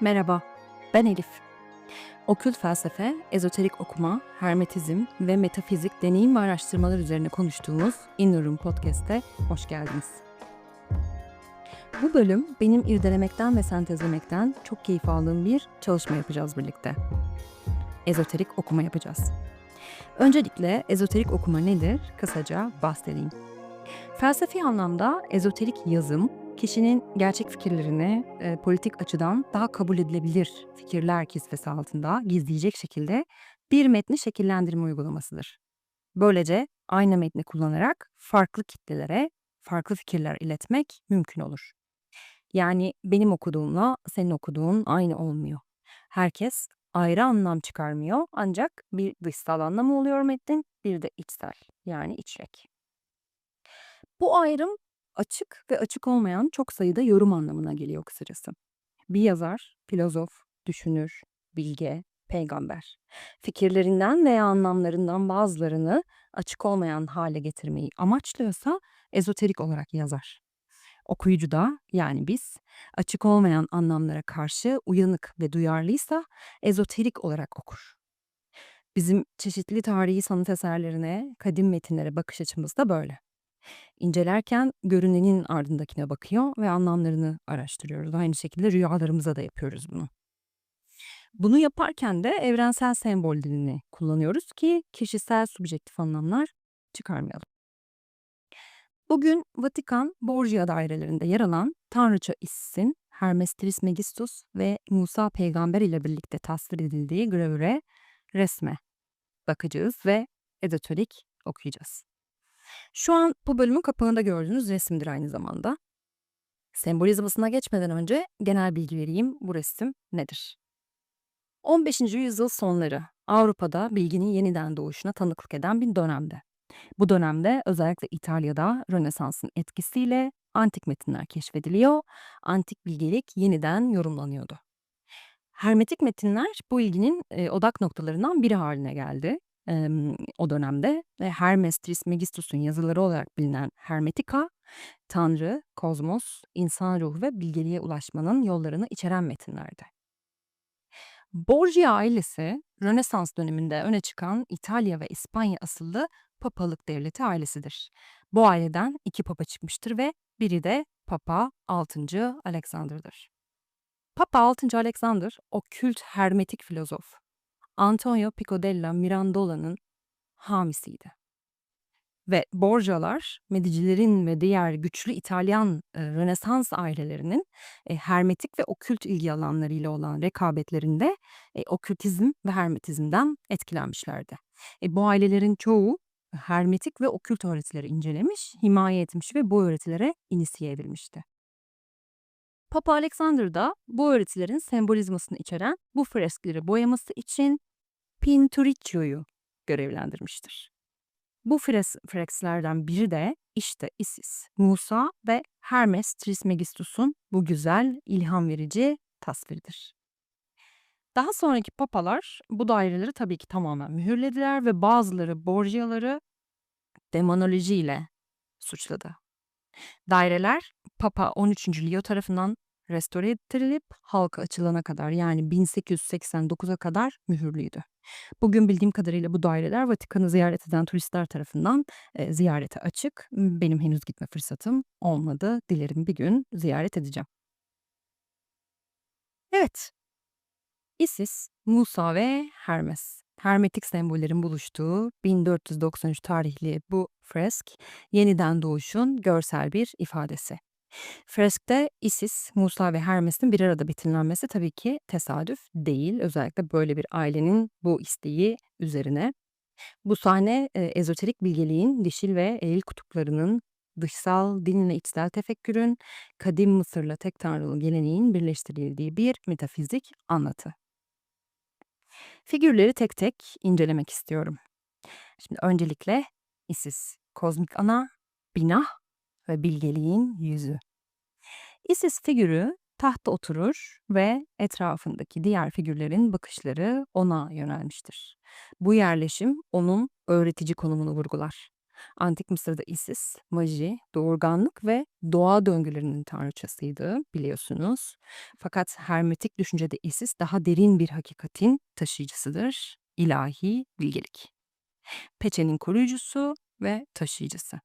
Merhaba, ben Elif. Okült felsefe, ezoterik okuma, hermetizm ve metafizik deneyim ve araştırmalar üzerine konuştuğumuz Inner Room Podcast'e hoş geldiniz. Bu bölüm benim irdelemekten ve sentezlemekten çok keyif aldığım bir çalışma yapacağız birlikte. Ezoterik okuma yapacağız. Öncelikle ezoterik okuma nedir? Kısaca bahsedeyim. Felsefi anlamda ezoterik yazım, kişinin gerçek fikirlerini e, politik açıdan daha kabul edilebilir fikirler kisvesi altında gizleyecek şekilde bir metni şekillendirme uygulamasıdır. Böylece aynı metni kullanarak farklı kitlelere farklı fikirler iletmek mümkün olur. Yani benim okuduğumla senin okuduğun aynı olmuyor. Herkes ayrı anlam çıkarmıyor ancak bir dışsal anlamı oluyor metnin, bir de içsel yani içrek. Bu ayrım açık ve açık olmayan çok sayıda yorum anlamına geliyor kısacası. Bir yazar, filozof, düşünür, bilge, peygamber. Fikirlerinden veya anlamlarından bazılarını açık olmayan hale getirmeyi amaçlıyorsa ezoterik olarak yazar. Okuyucu da yani biz açık olmayan anlamlara karşı uyanık ve duyarlıysa ezoterik olarak okur. Bizim çeşitli tarihi sanat eserlerine, kadim metinlere bakış açımız da böyle. İncelerken görünenin ardındakine bakıyor ve anlamlarını araştırıyoruz. Aynı şekilde rüyalarımıza da yapıyoruz bunu. Bunu yaparken de evrensel sembol dilini kullanıyoruz ki kişisel subjektif anlamlar çıkarmayalım. Bugün Vatikan Borgia dairelerinde yer alan Tanrıça Isis'in Hermes Trismegistus ve Musa peygamber ile birlikte tasvir edildiği gravüre resme bakacağız ve ezoterik okuyacağız. Şu an bu bölümün kapağında gördüğünüz resimdir aynı zamanda. Sembolizmasına geçmeden önce genel bilgi vereyim bu resim nedir? 15. yüzyıl sonları Avrupa'da bilginin yeniden doğuşuna tanıklık eden bir dönemde. Bu dönemde özellikle İtalya'da Rönesans'ın etkisiyle antik metinler keşfediliyor, antik bilgelik yeniden yorumlanıyordu. Hermetik metinler bu ilginin e, odak noktalarından biri haline geldi emm, o dönemde ve Hermes Trismegistus'un yazıları olarak bilinen Hermetika, Tanrı, kozmos, insan ruhu ve bilgeliğe ulaşmanın yollarını içeren metinlerdi. Borgia ailesi, Rönesans döneminde öne çıkan İtalya ve İspanya asıllı papalık devleti ailesidir. Bu aileden iki papa çıkmıştır ve biri de Papa 6. Alexander'dır. Papa 6. Alexander, o kült hermetik filozof, Antonio Pico della Mirandola'nın hamisiydi. Ve Borgia'lar, Medicilerin ve diğer güçlü İtalyan e, Rönesans ailelerinin e, hermetik ve okült ilgi alanlarıyla olan rekabetlerinde e, okültizm ve hermetizmden etkilenmişlerdi. E, bu ailelerin çoğu hermetik ve okült öğretileri incelemiş, himaye etmiş ve bu öğretilere inisiye edilmişti. Papa Alexander da bu öğretilerin sembolizmasını içeren bu freskleri boyaması için Pinturicchio'yu görevlendirmiştir. Bu fres frekslerden biri de işte Isis, Musa ve Hermes Trismegistus'un bu güzel, ilham verici tasviridir. Daha sonraki papalar bu daireleri tabii ki tamamen mühürlediler ve bazıları Borgia'ları demonoloji ile suçladı. Daireler Papa 13. Leo tarafından restore ettirilip halka açılana kadar yani 1889'a kadar mühürlüydü. Bugün bildiğim kadarıyla bu daireler Vatikan'ı ziyaret eden turistler tarafından e, ziyarete açık. Benim henüz gitme fırsatım olmadı. Dilerim bir gün ziyaret edeceğim. Evet. Isis, Musa ve Hermes. Hermetik sembollerin buluştuğu 1493 tarihli bu fresk yeniden doğuşun görsel bir ifadesi. Freskte Isis, Musa ve Hermes'in bir arada betimlenmesi tabii ki tesadüf değil. Özellikle böyle bir ailenin bu isteği üzerine. Bu sahne e, ezoterik bilgeliğin dişil ve eril kutuplarının dışsal, din ve içsel tefekkürün, kadim Mısır'la tek tanrılı geleneğin birleştirildiği bir metafizik anlatı. Figürleri tek tek incelemek istiyorum. Şimdi öncelikle Isis, kozmik ana, Binah ve bilgeliğin yüzü. Isis figürü tahta oturur ve etrafındaki diğer figürlerin bakışları ona yönelmiştir. Bu yerleşim onun öğretici konumunu vurgular. Antik Mısır'da Isis, maji, doğurganlık ve doğa döngülerinin tanrıçasıydı biliyorsunuz. Fakat hermetik düşüncede Isis daha derin bir hakikatin taşıyıcısıdır. ilahi bilgelik. Peçenin koruyucusu ve taşıyıcısı.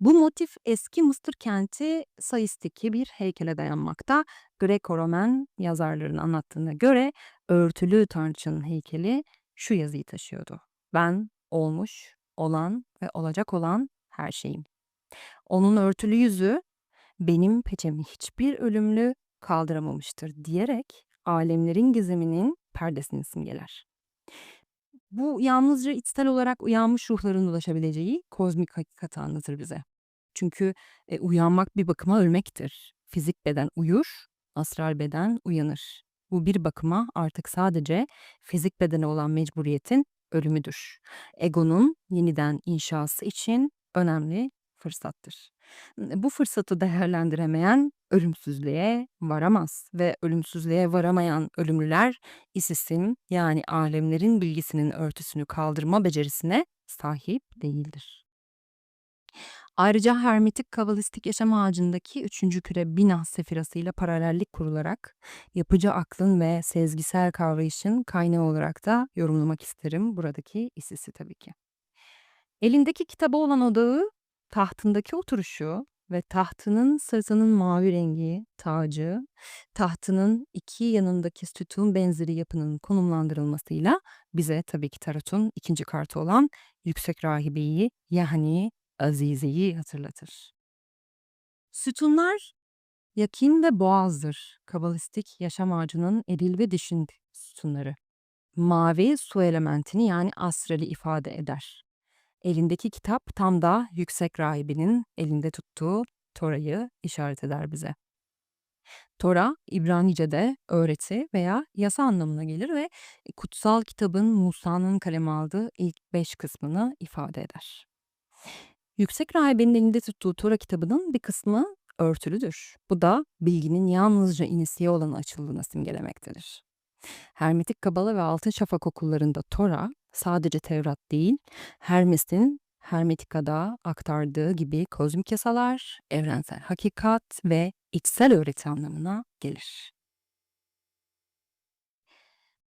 Bu motif eski Mısır kenti Sais'teki bir heykele dayanmakta. Greco-Roman yazarların anlattığına göre örtülü tanrıçanın heykeli şu yazıyı taşıyordu. Ben olmuş, olan ve olacak olan her şeyim. Onun örtülü yüzü benim peçemi hiçbir ölümlü kaldıramamıştır diyerek alemlerin gizeminin perdesini simgeler. Bu yalnızca içsel olarak uyanmış ruhların ulaşabileceği kozmik hakikati anlatır bize. Çünkü e, uyanmak bir bakıma ölmektir. Fizik beden uyur, astral beden uyanır. Bu bir bakıma artık sadece fizik bedene olan mecburiyetin ölümüdür. Egonun yeniden inşası için önemli fırsattır. Bu fırsatı değerlendiremeyen ölümsüzlüğe varamaz ve ölümsüzlüğe varamayan ölümlüler isisin yani alemlerin bilgisinin örtüsünü kaldırma becerisine sahip değildir. Ayrıca hermetik kabalistik yaşam ağacındaki üçüncü küre bina sefirasıyla paralellik kurularak yapıcı aklın ve sezgisel kavrayışın kaynağı olarak da yorumlamak isterim buradaki isisi tabii ki. Elindeki kitabı olan odağı, tahtındaki oturuşu ve tahtının sırtının mavi rengi, tacı, tahtının iki yanındaki sütun benzeri yapının konumlandırılmasıyla bize tabii ki tarotun ikinci kartı olan yüksek rahibeyi yani Azize'yi hatırlatır. Sütunlar yakin ve boğazdır. Kabalistik yaşam ağacının eril ve dişin sütunları. Mavi su elementini yani astrali ifade eder. Elindeki kitap tam da yüksek rahibinin elinde tuttuğu Tora'yı işaret eder bize. Tora, İbranice'de öğreti veya yasa anlamına gelir ve kutsal kitabın Musa'nın kaleme aldığı ilk beş kısmını ifade eder. Yüksek rahibenin elinde tuttuğu Tora kitabının bir kısmı örtülüdür. Bu da bilginin yalnızca inisiye olan açıldığına simgelemektedir. Hermetik Kabala ve Altın Şafak okullarında Tora sadece Tevrat değil, Hermes'in Hermetika'da aktardığı gibi kozmik yasalar, evrensel hakikat ve içsel öğreti anlamına gelir.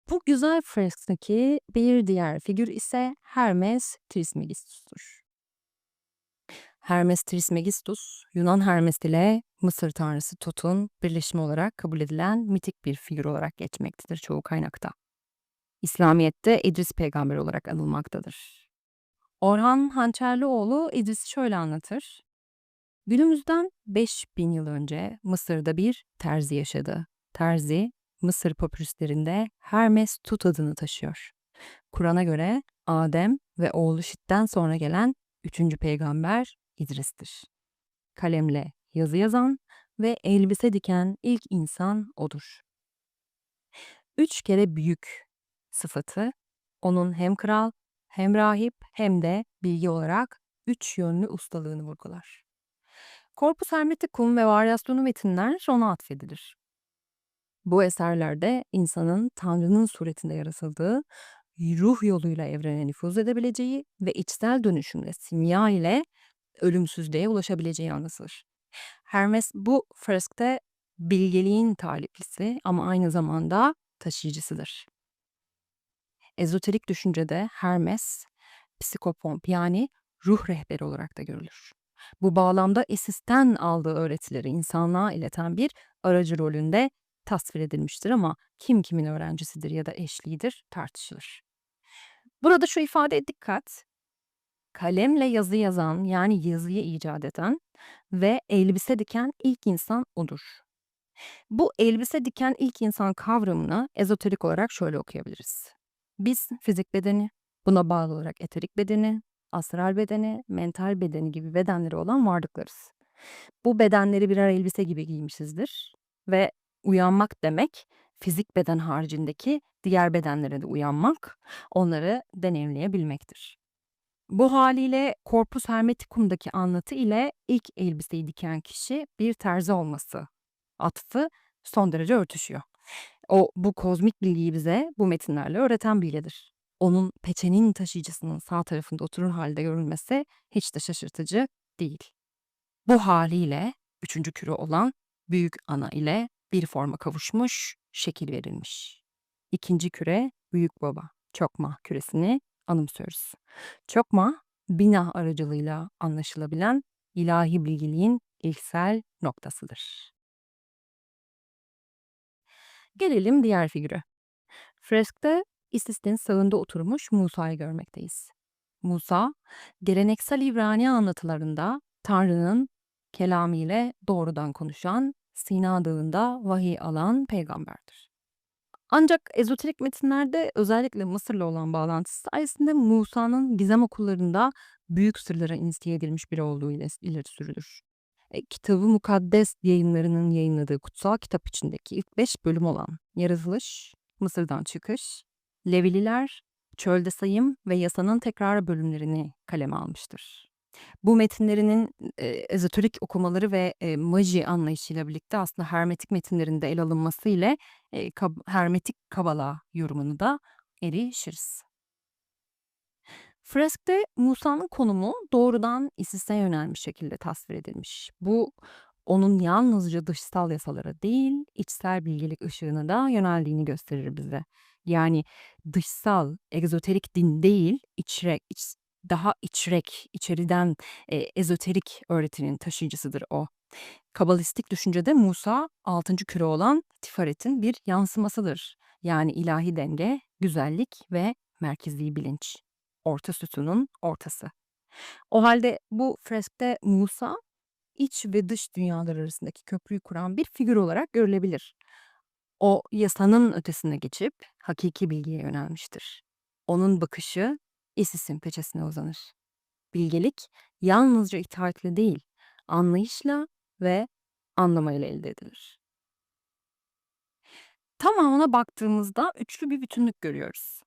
Bu güzel freskdeki bir diğer figür ise Hermes Trismegistus'tur. Hermes Trismegistus, Yunan Hermes ile Mısır tanrısı Tot'un birleşimi olarak kabul edilen mitik bir figür olarak geçmektedir çoğu kaynakta. İslamiyet'te İdris peygamber olarak anılmaktadır. Orhan Hançerlioğlu İdris'i şöyle anlatır. Günümüzden 5000 yıl önce Mısır'da bir terzi yaşadı. Terzi, Mısır papürüslerinde Hermes Tut adını taşıyor. Kur'an'a göre Adem ve oğlu Şit'ten sonra gelen üçüncü peygamber İdris'tir. Kalemle yazı yazan ve elbise diken ilk insan odur. Üç kere büyük sıfatı onun hem kral hem rahip hem de bilgi olarak üç yönlü ustalığını vurgular. Corpus Hermeticum ve varyasyonu metinler ona atfedilir. Bu eserlerde insanın Tanrı'nın suretinde yaratıldığı, ruh yoluyla evrene nüfuz edebileceği ve içsel dönüşümle simya ile ölümsüzlüğe ulaşabileceği anlatılır. Hermes bu freskte bilgeliğin taliplisi ama aynı zamanda taşıyıcısıdır. Ezoterik düşüncede Hermes, psikopomp yani ruh rehberi olarak da görülür. Bu bağlamda Isis'ten aldığı öğretileri insanlığa ileten bir aracı rolünde tasvir edilmiştir ama kim kimin öğrencisidir ya da eşliğidir tartışılır. Burada şu ifade dikkat, kalemle yazı yazan yani yazıyı icat eden ve elbise diken ilk insan odur. Bu elbise diken ilk insan kavramını ezoterik olarak şöyle okuyabiliriz. Biz fizik bedeni, buna bağlı olarak eterik bedeni, astral bedeni, mental bedeni gibi bedenleri olan varlıklarız. Bu bedenleri birer elbise gibi giymişizdir ve uyanmak demek fizik beden haricindeki diğer bedenlere de uyanmak, onları deneyimleyebilmektir. Bu haliyle Corpus Hermeticum'daki anlatı ile ilk elbiseyi diken kişi bir terzi olması atfı son derece örtüşüyor. O bu kozmik bilgiyi bize bu metinlerle öğreten bilgedir. onun peçenin taşıyıcısının sağ tarafında oturur halde görülmesi hiç de şaşırtıcı değil. Bu haliyle üçüncü küre olan büyük ana ile bir forma kavuşmuş, şekil verilmiş. İkinci küre büyük baba, çokma küresini anımsıyoruz. Çokma, bina aracılığıyla anlaşılabilen ilahi bilgiliğin ilksel noktasıdır. Gelelim diğer figüre. Freskte Isis'in sağında oturmuş Musa'yı görmekteyiz. Musa, geleneksel İbrani anlatılarında Tanrı'nın kelamı ile doğrudan konuşan, Sina Dağı'nda vahiy alan peygamberdir. Ancak ezoterik metinlerde özellikle Mısır'la olan bağlantısı sayesinde Musa'nın gizem okullarında büyük sırlara inisiye edilmiş biri olduğu ile ileri sürülür. E, Kitabı Mukaddes yayınlarının yayınladığı kutsal kitap içindeki ilk beş bölüm olan Yaratılış, Mısır'dan Çıkış, Levililer, Çölde Sayım ve Yasanın Tekrar bölümlerini kaleme almıştır. Bu metinlerinin e, ezoterik okumaları ve e, maji anlayışıyla birlikte aslında hermetik metinlerinde el alınması ile e, kab- hermetik kabala yorumunu da erişiriz. Freskte Musa'nın konumu doğrudan Isis'e yönelmiş şekilde tasvir edilmiş. Bu onun yalnızca dışsal yasalara değil, içsel bilgelik ışığına da yöneldiğini gösterir bize. Yani dışsal, egzoterik din değil, içrek, iç, daha içrek, içeriden e, ezoterik öğretinin taşıyıcısıdır o. Kabalistik düşüncede Musa altıncı küre olan Tifaret'in bir yansımasıdır. Yani ilahi denge, güzellik ve merkezi bilinç. Orta sütunun ortası. O halde bu freskte Musa iç ve dış dünyalar arasındaki köprüyü kuran bir figür olarak görülebilir. O yasanın ötesine geçip hakiki bilgiye yönelmiştir. Onun bakışı Isis'in peçesine uzanır. Bilgelik yalnızca itaatle değil, anlayışla ve anlamayla elde edilir. Tamamına baktığımızda üçlü bir bütünlük görüyoruz.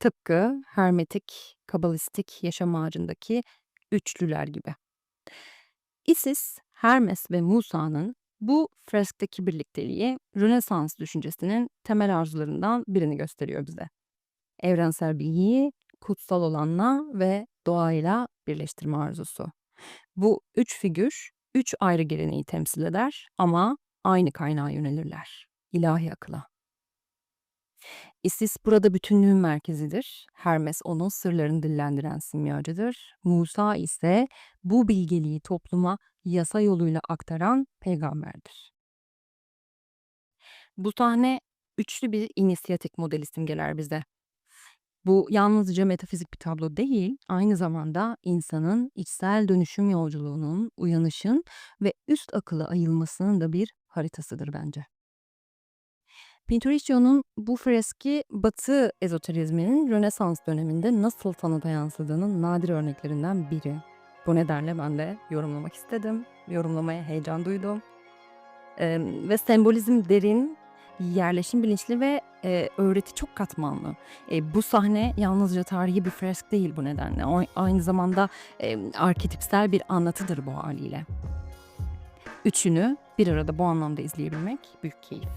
Tıpkı hermetik, kabalistik yaşam ağacındaki üçlüler gibi. Isis, Hermes ve Musa'nın bu freskteki birlikteliği Rönesans düşüncesinin temel arzularından birini gösteriyor bize. Evrensel bilgiyi kutsal olanla ve doğayla birleştirme arzusu. Bu üç figür üç ayrı geleneği temsil eder ama aynı kaynağa yönelirler. İlahi akıla. Isis burada bütünlüğün merkezidir. Hermes onun sırlarını dillendiren simyacıdır. Musa ise bu bilgeliği topluma yasa yoluyla aktaran peygamberdir. Bu sahne üçlü bir inisiyatik modeli simgeler bize. Bu yalnızca metafizik bir tablo değil, aynı zamanda insanın içsel dönüşüm yolculuğunun, uyanışın ve üst akıla ayılmasının da bir haritasıdır bence. Pinturicchio'nun bu freski Batı ezoterizminin Rönesans döneminde nasıl sanata yansıdığının nadir örneklerinden biri. Bu nedenle ben de yorumlamak istedim. Yorumlamaya heyecan duydum. Ee, ve sembolizm derin, yerleşim bilinçli ve e, öğreti çok katmanlı. E, bu sahne yalnızca tarihi bir fresk değil bu nedenle. O, aynı zamanda e, arketipsel bir anlatıdır bu haliyle. Üçünü bir arada bu anlamda izleyebilmek büyük keyif.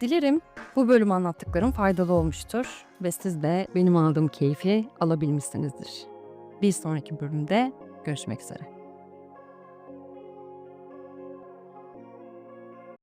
Dilerim bu bölüm anlattıklarım faydalı olmuştur ve siz de benim aldığım keyfi alabilmişsinizdir. Bir sonraki bölümde görüşmek üzere.